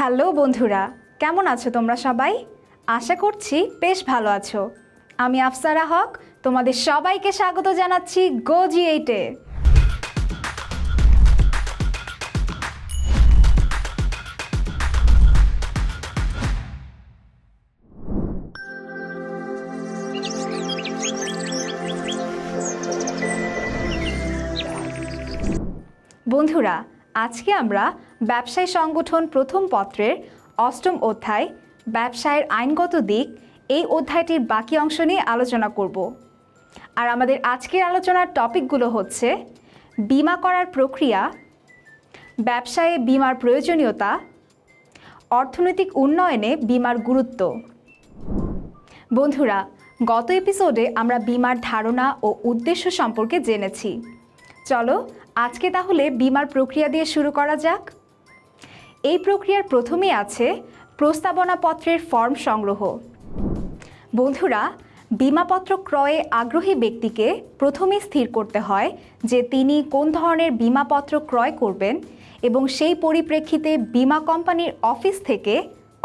Hello বন্ধুরা, কেমন আছো তোমরা সবাই? আশা করছি বেশ ভালো আছো। আমি আফসারা হক, তোমাদের সবাইকে স্বাগত জানাচ্ছি গো জি এইটে বন্ধুরা, আজকে আমরা ব্যবসায় সংগঠন প্রথম পত্রের অষ্টম অধ্যায়, ব্যবসায়ের আইনগত দিক, এই অধ্যায়টির বাকি অংশ নিয়ে আলোচনা করব। আর আমাদের আজকের আলোচনার টপিকগুলো হচ্ছে, বিমা করার প্রক্রিয়া, ব্যবসায়ে বিমার প্রয়োজনীয়তা, অর্থনৈতিক উন্নয়নে বিমার গুরুত্ব। বন্ধুরা, গত এপিসোডে আমরা বিমার ধারণা ও উদ্দেশ্য সম্পর্কে জেনেছি। চলো আজকে তাহলে বিমার প্রক্রিয়া দিয়ে শুরু করা যাক। এই প্রক্রিয়ার প্রথমেই আছে প্রস্তাবনাপত্রের ফর্ম সংগ্রহ। বন্ধুরা, বিমাপত্র ক্রয়ে আগ্রহী ব্যক্তিকে প্রথমে স্থির করতে হয় যে তিনি কোন ধরনের বিমাপত্র ক্রয় করবেন এবং সেই পরিপ্রেক্ষিতে বিমা কোম্পানির অফিস থেকে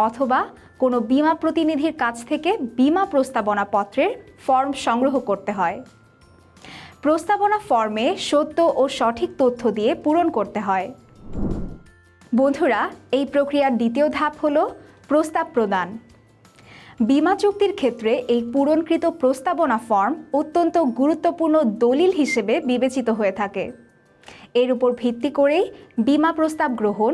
অথবা কোনো বিমা প্রতিনিধির কাছ থেকে বিমা প্রস্তাবনাপত্রের ফর্ম সংগ্রহ করতে হয়। প্রস্তাবনা ফর্মে সত্য ও সঠিক তথ্য দিয়ে পূরণ করতে হয়। বন্ধুরা, এই প্রক্রিয়ার দ্বিতীয় ধাপ হল প্রস্তাব প্রদান। বিমা চুক্তির ক্ষেত্রে এই পূরণকৃত প্রস্তাবনা ফর্ম অত্যন্ত গুরুত্বপূর্ণ দলিল হিসেবে বিবেচিত হয়ে থাকে। এর উপর ভিত্তি করেই বিমা প্রস্তাব গ্রহণ,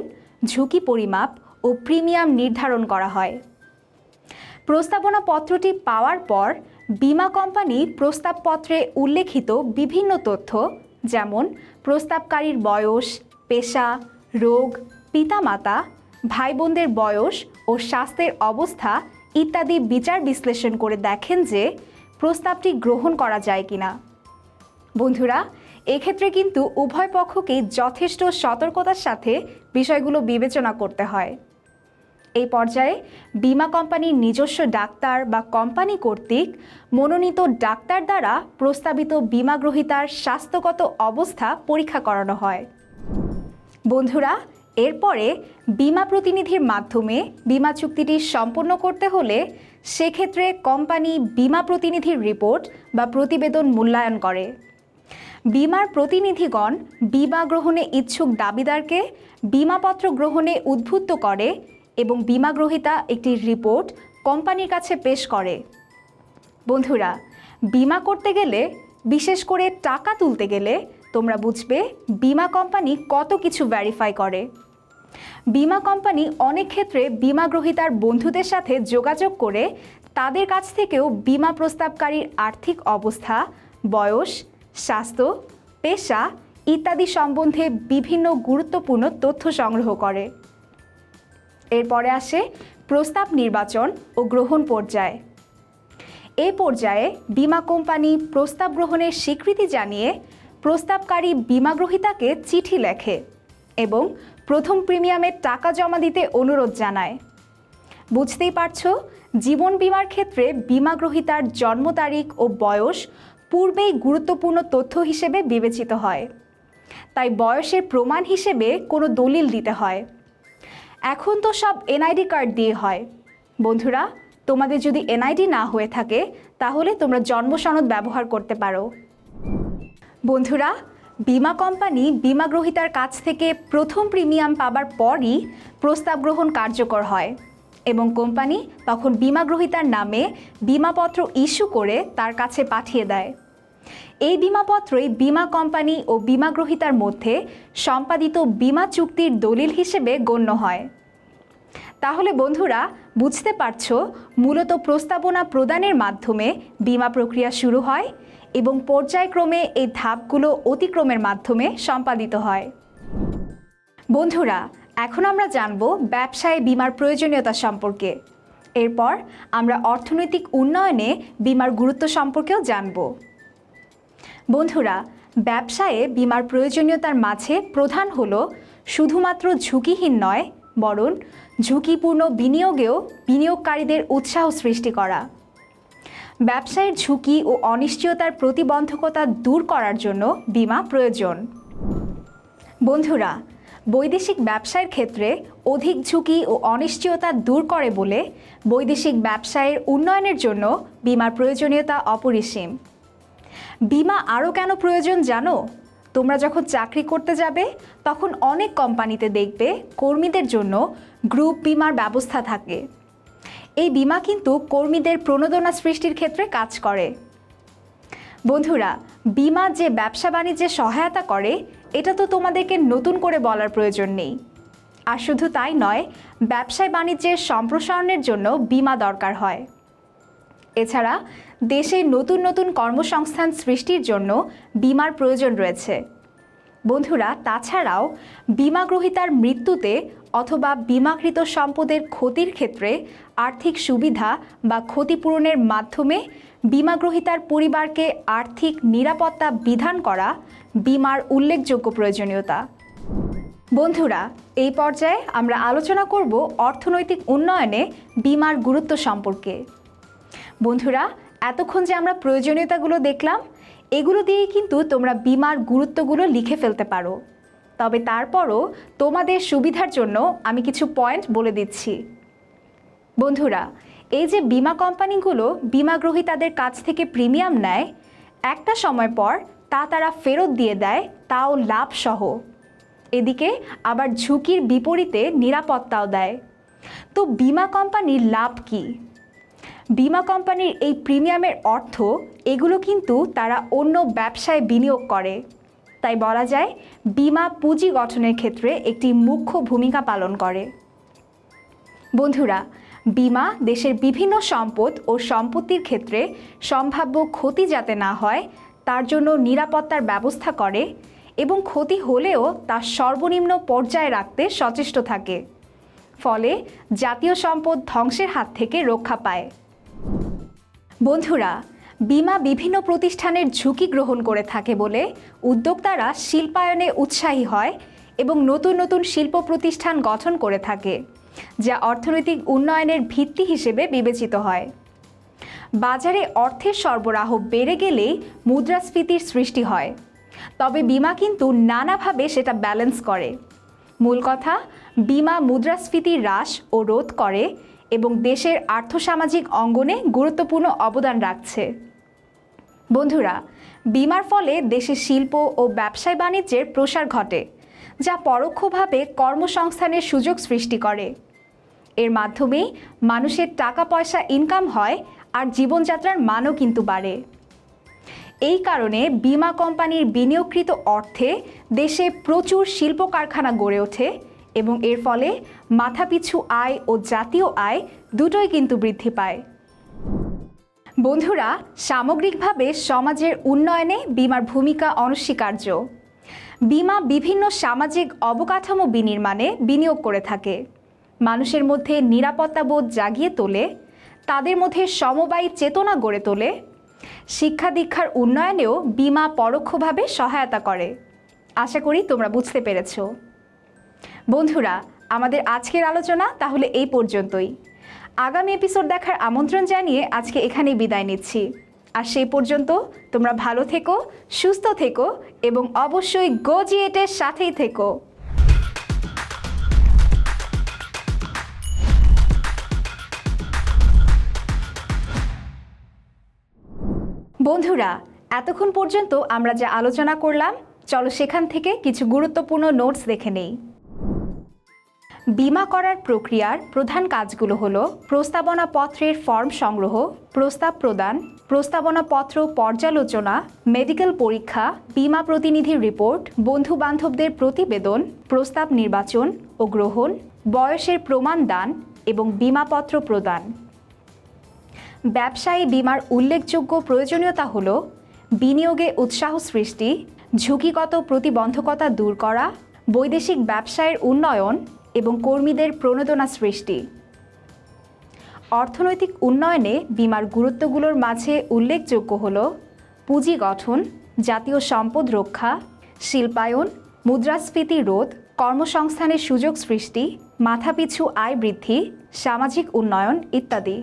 ঝুঁকি পরিমাপ ও প্রিমিয়াম নির্ধারণ করা হয়। প্রস্তাবনা পত্রটি পাওয়ার পর বিমা কোম্পানি প্রস্তাবপত্রে উল্লেখিত বিভিন্ন তথ্য, যেমন প্রস্তাবকারীর বয়স, পেশা, রোগ পিতামাতা ভাই বোনদের বয়স ও স্বাস্থ্যের অবস্থা ইত্যাদি বিচার বিশ্লেষণ করে দেখেন যে প্রস্তাবটি গ্রহণ করা যায় কিনা। বন্ধুরা, এক্ষেত্রে কিন্তু উভয় পক্ষকেই যথেষ্ট সতর্কতার সাথে বিষয়গুলো বিবেচনা করতে হয়। এই পর্যায়ে বিমা কোম্পানির নিজস্ব ডাক্তার বা কোম্পানি কর্তৃক মনোনীত ডাক্তার দ্বারা প্রস্তাবিত বিমা গ্রহীতার স্বাস্থ্যগত অবস্থা পরীক্ষা করানো হয়। বন্ধুরা এরপরে বিমা প্রতিনিধির মাধ্যমে বিমা চুক্তিটি সম্পন্ন করতে হলে সেক্ষেত্রে কোম্পানি বিমা প্রতিনিধির রিপোর্ট বা প্রতিবেদন মূল্যায়ন করে। বিমার প্রতিনিধিগণ বিমা গ্রহণে ইচ্ছুক দাবিদারকে বিমাপত্র গ্রহণে উদ্বুদ্ধ করে এবং বিমা গ্রহীতা একটি রিপোর্ট কোম্পানির কাছে পেশ করে। বন্ধুরা, বিমা করতে গেলে, বিশেষ করে টাকা তুলতে গেলে তোমরা বুঝবে বিমা কোম্পানি কত কিছু ভ্যারিফাই করে। বিমা কোম্পানি অনেক ক্ষেত্রে বিমা গ্রহীতার বন্ধুদের সাথে যোগাযোগ করে তাদের কাছ থেকেও বিমা প্রস্তাবকারীর আর্থিক অবস্থা, বয়স, স্বাস্থ্য, পেশা ইত্যাদি সম্বন্ধে বিভিন্ন গুরুত্বপূর্ণ তথ্য সংগ্রহ করে। এরপরে আসে প্রস্তাব নির্বাচন ও গ্রহণ পর্যায়ে। এ পর্যায়ে বিমা কোম্পানি প্রস্তাব গ্রহণের স্বীকৃতি জানিয়ে প্রস্তাবকারী বিমা গ্রহীতাকে চিঠি লেখে এবং প্রথম প্রিমিয়ামের টাকা জমা দিতে অনুরোধ জানায়। বুঝতেই পারছ, জীবন বিমার ক্ষেত্রে বিমা গ্রহীতার জন্ম তারিখ ও বয়স পূর্বেই গুরুত্বপূর্ণ তথ্য হিসেবে বিবেচিত হয়। তাই বয়সের প্রমাণ হিসেবে কোনো দলিল দিতে হয়। এখন তো সব এনআইডি কার্ড দিয়ে হয়। বন্ধুরা, তোমাদের যদি এনআইডি না হয়ে থাকে, তাহলে তোমরা জন্ম সনদ ব্যবহার করতে পারো। বন্ধুরা বিমা কোম্পানি বিমা গ্রহীতার কাছ থেকে প্রথম প্রিমিয়াম পাবার পরই প্রস্তাব গ্রহণ কার্যকর হয় এবং কোম্পানি তখন বিমা গ্রহীতার নামে বিমাপত্র ইস্যু করে তার কাছে পাঠিয়ে দেয়। এই বিমাপত্রই বিমা কোম্পানি ও বিমা গ্রহীতার মধ্যে সম্পাদিত বিমা চুক্তির দলিল হিসেবে গণ্য হয়। তাহলে বন্ধুরা, বুঝতে পারছ, মূলত প্রস্তাবনা প্রদানের মাধ্যমে বিমা প্রক্রিয়া শুরু হয় এবং পর্যায়ক্রমে এই ধাপগুলো অতিক্রমের মাধ্যমে সম্পাদিত হয়। বন্ধুরা, এখন আমরা জানব ব্যবসায় বিমার প্রয়োজনীয়তা সম্পর্কে। এরপর আমরা অর্থনৈতিক উন্নয়নে বিমার গুরুত্ব সম্পর্কেও জানব। বন্ধুরা, ব্যবসায়ে বিমার প্রয়োজনীয়তার মাঝে প্রধান হল শুধুমাত্র ঝুঁকিহীন নয় বরং ঝুঁকিপূর্ণ বিনিয়োগেও বিনিয়োগকারীদের উৎসাহ সৃষ্টি করা। ব্যবসায়ের ঝুঁকি ও অনিশ্চয়তার প্রতিবন্ধকতা দূর করার জন্য বিমা প্রয়োজন। বন্ধুরা, বৈদেশিক ব্যবসায়ের ক্ষেত্রে অধিক ঝুঁকি ও অনিশ্চয়তা দূর করে বলে বৈদেশিক ব্যবসায়ের উন্নয়নের জন্য বিমার প্রয়োজনীয়তা অপরিসীম। বিমা আরও কেন প্রয়োজন জানো? তোমরা যখন চাকরি করতে যাবে, তখন অনেক কোম্পানিতে দেখবে কর্মীদের জন্য গ্রুপ বিমার ব্যবস্থা থাকে। এই বিমা কিন্তু কর্মীদের প্রণোদনা সৃষ্টির ক্ষেত্রে কাজ করে। বন্ধুরা, বিমা যে ব্যবসা বাণিজ্যে সহায়তা করে, এটা তো তোমাদেরকে নতুন করে বলার প্রয়োজন নেই। আর শুধু তাই নয়, ব্যবসায় বাণিজ্যের সম্প্রসারণের জন্য বিমা দরকার হয়। এছাড়া দেশে নতুন নতুন কর্মসংস্থান সৃষ্টির জন্য বিমার প্রয়োজন রয়েছে। বন্ধুরা, তাছাড়াও বিমা গ্রহীতার মৃত্যুতে অথবা বিমাকৃত সম্পদের ক্ষতির ক্ষেত্রে আর্থিক সুবিধা বা ক্ষতিপূরণের মাধ্যমে বিমা গ্রহীতার পরিবারকে আর্থিক নিরাপত্তা বিধান করা বিমার উল্লেখযোগ্য প্রয়োজনীয়তা। বন্ধুরা, এই পর্যায়ে আমরা আলোচনা করব অর্থনৈতিক উন্নয়নে বিমার গুরুত্ব সম্পর্কে। বন্ধুরা এতক্ষণ যে আমরা প্রয়োজনীয়তাগুলো দেখলাম, এগুলো দিয়েই কিন্তু তোমরা বিমার গুরুত্বগুলো লিখে ফেলতে পারো। তবে তারপরও তোমাদের সুবিধার জন্য আমি কিছু পয়েন্ট বলে দিচ্ছি। বন্ধুরা, এই যে বিমা কোম্পানিগুলো বিমা গ্রহীতাদের কাছ থেকে প্রিমিয়াম নেয়, একটা সময় পর তা তারা ফেরত দিয়ে দেয়, তাও লাভ সহ। এদিকে আবার ঝুঁকির বিপরীতে নিরাপত্তাও দেয়। তো বিমা কোম্পানির লাভ কী? বিমা কোম্পানির এই প্রিমিয়ামের অর্থ, এগুলো কিন্তু তারা অন্য ব্যবসায় বিনিয়োগ করে। তাই বলা যায়, বিমা পুঁজি গঠনের ক্ষেত্রে একটি মুখ্য ভূমিকা পালন করে। বন্ধুরা, বিমা দেশের বিভিন্ন সম্পদ ও সম্পত্তির ক্ষেত্রে সম্ভাব্য ক্ষতি যাতে না হয়, তার জন্য নিরাপত্তার ব্যবস্থা করে এবং ক্ষতি হলেও তা সর্বনিম্ন পর্যায়ে রাখতে সচেষ্ট থাকে। ফলে জাতীয় সম্পদ ধ্বংসের হাত থেকে রক্ষা পায়। বন্ধুরা, বিমা বিভিন্ন প্রতিষ্ঠানের ঝুঁকি গ্রহণ করে থাকে বলে উদ্যোক্তারা শিল্পায়নে উৎসাহী হয় এবং নতুন নতুন শিল্প প্রতিষ্ঠান গঠন করে থাকে, যা অর্থনৈতিক উন্নয়নের ভিত্তি হিসেবে বিবেচিত হয়। বাজারে অর্থের সরবরাহ বেড়ে গেলেই মুদ্রাস্ফীতির সৃষ্টি হয়, তবে বিমা কিন্তু নানাভাবে সেটা ব্যালেন্স করে। মূল কথা, বিমা মুদ্রাস্ফীতি হ্রাস ও রোধ করে এবং দেশের আর্থসামাজিক অঙ্গনে গুরুত্বপূর্ণ অবদান রাখছে। বন্ধুরা, বিমার ফলে দেশের শিল্প ও ব্যবসায় বাণিজ্যের প্রসার ঘটে, যা পরোক্ষভাবে কর্মসংস্থানের সুযোগ সৃষ্টি করে। এর মাধ্যমেই মানুষের টাকা পয়সা ইনকাম হয় আর জীবনযাত্রার মানও কিন্তু বাড়ে। এই কারণে বিমা কোম্পানির বিনিয়োগকৃত অর্থে দেশে প্রচুর শিল্প কারখানা গড়ে ওঠে এবং এর ফলে মাথাপিছু আয় ও জাতীয় আয় দুটোই কিন্তু বৃদ্ধি পায়। বন্ধুরা, সামগ্রিকভাবে সমাজের উন্নয়নে বিমার ভূমিকা অনস্বীকার্য। বিমা বিভিন্ন সামাজিক অবকাঠামো বিনির্মাণে বিনিয়োগ করে থাকে। মানুষের মধ্যে নিরাপত্তাবোধ জাগিয়ে তোলে, তাদের মধ্যে সমবায়ী চেতনা গড়ে তোলে, শিক্ষা দীক্ষার উন্নয়নেও বিমা পরোক্ষভাবে সহায়তা করে। আশা করি তোমরা বুঝতে পেরেছ। বন্ধুরা, আমাদের আজকের আলোচনা তাহলে এই পর্যন্তই। আগামী এপিসোড দেখার আমন্ত্রণ জানিয়ে আজকে এখানেই বিদায় নিচ্ছি। আর সেই পর্যন্ত তোমরা ভালো থেকো, সুস্থ থেকো এবং অবশ্যই গোজিয়েটের সাথেই থেকো। বন্ধুরা, এতক্ষণ পর্যন্ত আমরা যা আলোচনা করলাম, চলো সেখান থেকে কিছু গুরুত্বপূর্ণ নোটস দেখে নেই। বিমা করার প্রক্রিয়ার প্রধান কাজগুলো হলো প্রস্তাবনা পত্রের ফর্ম সংগ্রহ, প্রস্তাব প্রদান প্রস্তাবনা পত্র পর্যালোচনা, মেডিকেল পরীক্ষা, বিমা প্রতিনিধির রিপোর্ট বন্ধু বান্ধবদের প্রতিবেদন, প্রস্তাব নির্বাচন ও গ্রহণ, বয়সের প্রমাণ দান এবং বিমাপত্র প্রদান। ব্যবসায়ী বিমার উল্লেখযোগ্য প্রয়োজনীয়তা হল বিনিয়োগে উৎসাহ সৃষ্টি, ঝুঁকিগত প্রতিবন্ধকতা দূর করা, বৈদেশিক ব্যবসায়ের উন্নয়ন এবং কর্মীদের প্রণোদনা সৃষ্টি। অর্থনৈতিক উন্নয়নে বিমার গুরুত্বগুলোর মাঝে উল্লেখযোগ্য হল পুঁজি গঠন, জাতীয় সম্পদ রক্ষা, শিল্পায়ন, মুদ্রাস্ফীতি রোধ, কর্মসংস্থানের সুযোগ সৃষ্টি, মাথাপিছু আয় বৃদ্ধি, সামাজিক উন্নয়ন ইত্যাদি।